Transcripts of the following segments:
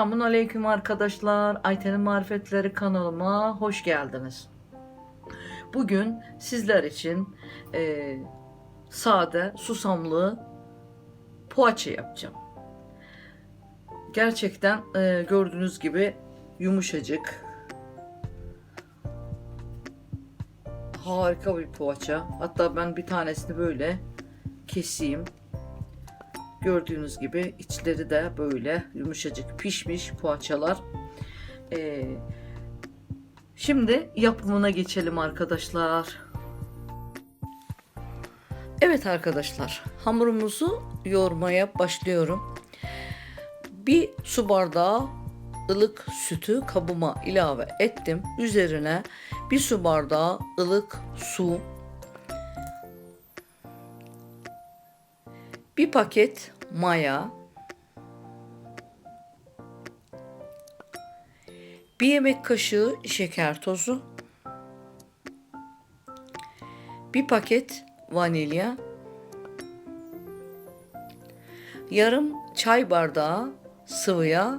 Selamun Aleyküm arkadaşlar. Ayten'in Marifetleri kanalıma hoş geldiniz. Bugün sizler için e, sade, susamlı poğaça yapacağım. Gerçekten e, gördüğünüz gibi yumuşacık. Harika bir poğaça. Hatta ben bir tanesini böyle keseyim. Gördüğünüz gibi içleri de böyle yumuşacık pişmiş poğaçalar. Ee, şimdi yapımına geçelim arkadaşlar. Evet arkadaşlar hamurumuzu yoğurmaya başlıyorum. Bir su bardağı ılık sütü kabıma ilave ettim. Üzerine bir su bardağı ılık su, bir paket maya, bir yemek kaşığı şeker tozu, bir paket vanilya, yarım çay bardağı sıvı yağ,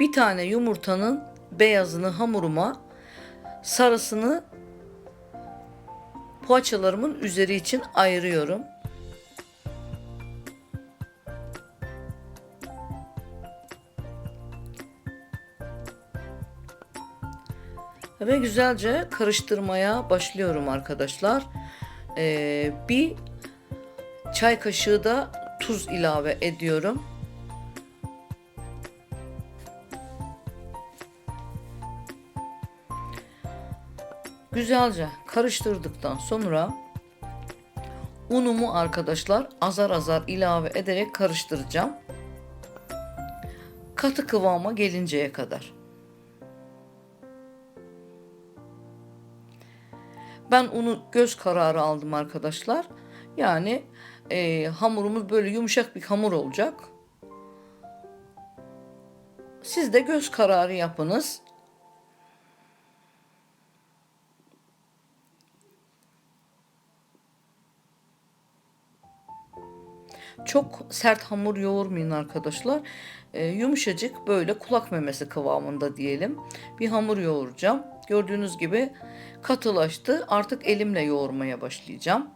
bir tane yumurtanın beyazını hamuruma, sarısını poğaçalarımın üzeri için ayırıyorum. Ve güzelce karıştırmaya başlıyorum arkadaşlar. Ee, bir çay kaşığı da tuz ilave ediyorum. Güzelce karıştırdıktan sonra unumu arkadaşlar azar azar ilave ederek karıştıracağım. Katı kıvama gelinceye kadar. Ben unu göz kararı aldım arkadaşlar. Yani e, hamurumuz böyle yumuşak bir hamur olacak. Siz de göz kararı yapınız. Çok sert hamur yoğurmayın arkadaşlar. Ee, yumuşacık böyle kulak memesi kıvamında diyelim. Bir hamur yoğuracağım. Gördüğünüz gibi katılaştı. Artık elimle yoğurmaya başlayacağım.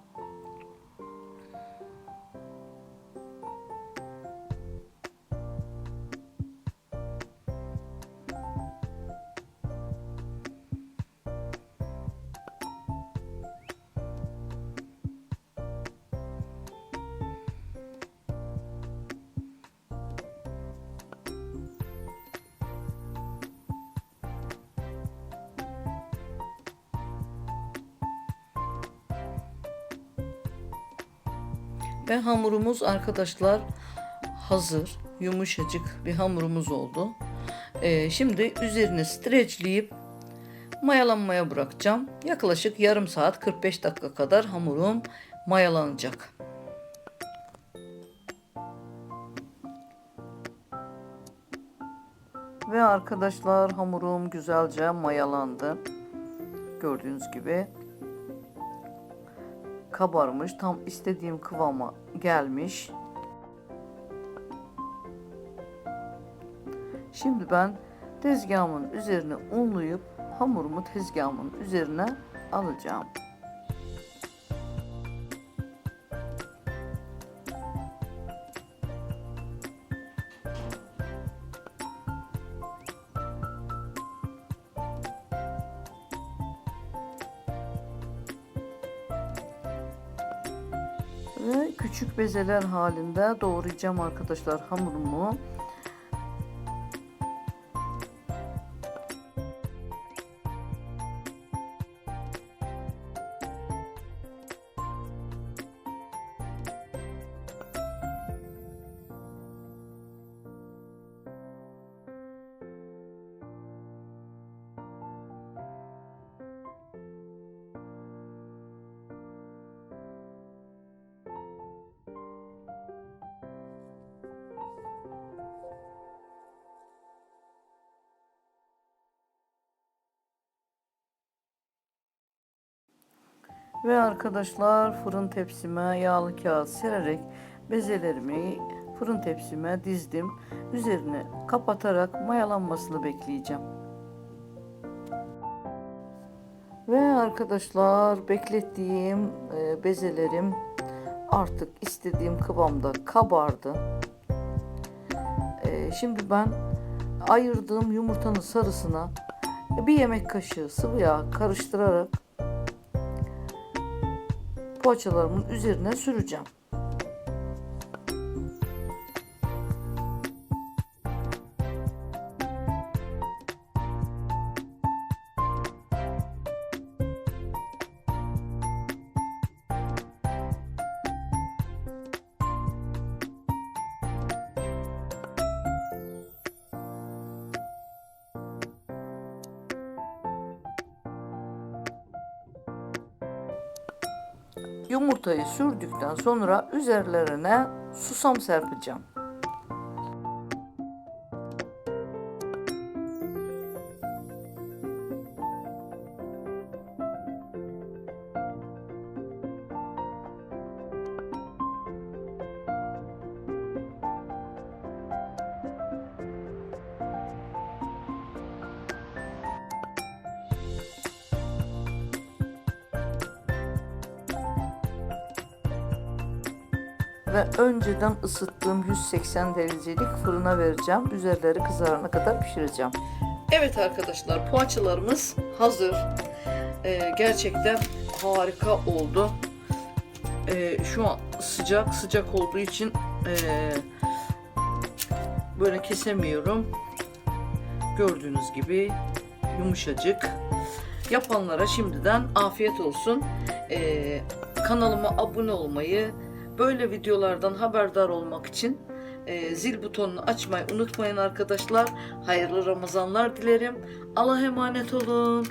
Ve hamurumuz arkadaşlar hazır. Yumuşacık bir hamurumuz oldu. Ee, şimdi üzerine streçleyip mayalanmaya bırakacağım. Yaklaşık yarım saat 45 dakika kadar hamurum mayalanacak. Ve arkadaşlar hamurum güzelce mayalandı. Gördüğünüz gibi kabarmış. Tam istediğim kıvama gelmiş. Şimdi ben tezgahımın üzerine unlayıp hamurumu tezgahımın üzerine alacağım. Küçük bezeler halinde doğrayacağım arkadaşlar hamurumu. Ve arkadaşlar fırın tepsime yağlı kağıt sererek bezelerimi fırın tepsime dizdim. Üzerine kapatarak mayalanmasını bekleyeceğim. Ve arkadaşlar beklettiğim e, bezelerim artık istediğim kıvamda kabardı. E, şimdi ben ayırdığım yumurtanın sarısına bir yemek kaşığı sıvı yağ karıştırarak poğaçalarımın üzerine süreceğim. Yumurtayı sürdükten sonra üzerlerine susam serpeceğim. Ve önceden ısıttığım 180 derecelik fırına vereceğim. Üzerleri kızarana kadar pişireceğim. Evet arkadaşlar poğaçalarımız hazır. Ee, gerçekten harika oldu. Ee, şu an sıcak sıcak olduğu için ee, böyle kesemiyorum. Gördüğünüz gibi yumuşacık. Yapanlara şimdiden afiyet olsun. Ee, kanalıma abone olmayı, böyle videolardan haberdar olmak için e, zil butonunu açmayı unutmayın arkadaşlar. Hayırlı Ramazanlar dilerim. Allah'a emanet olun.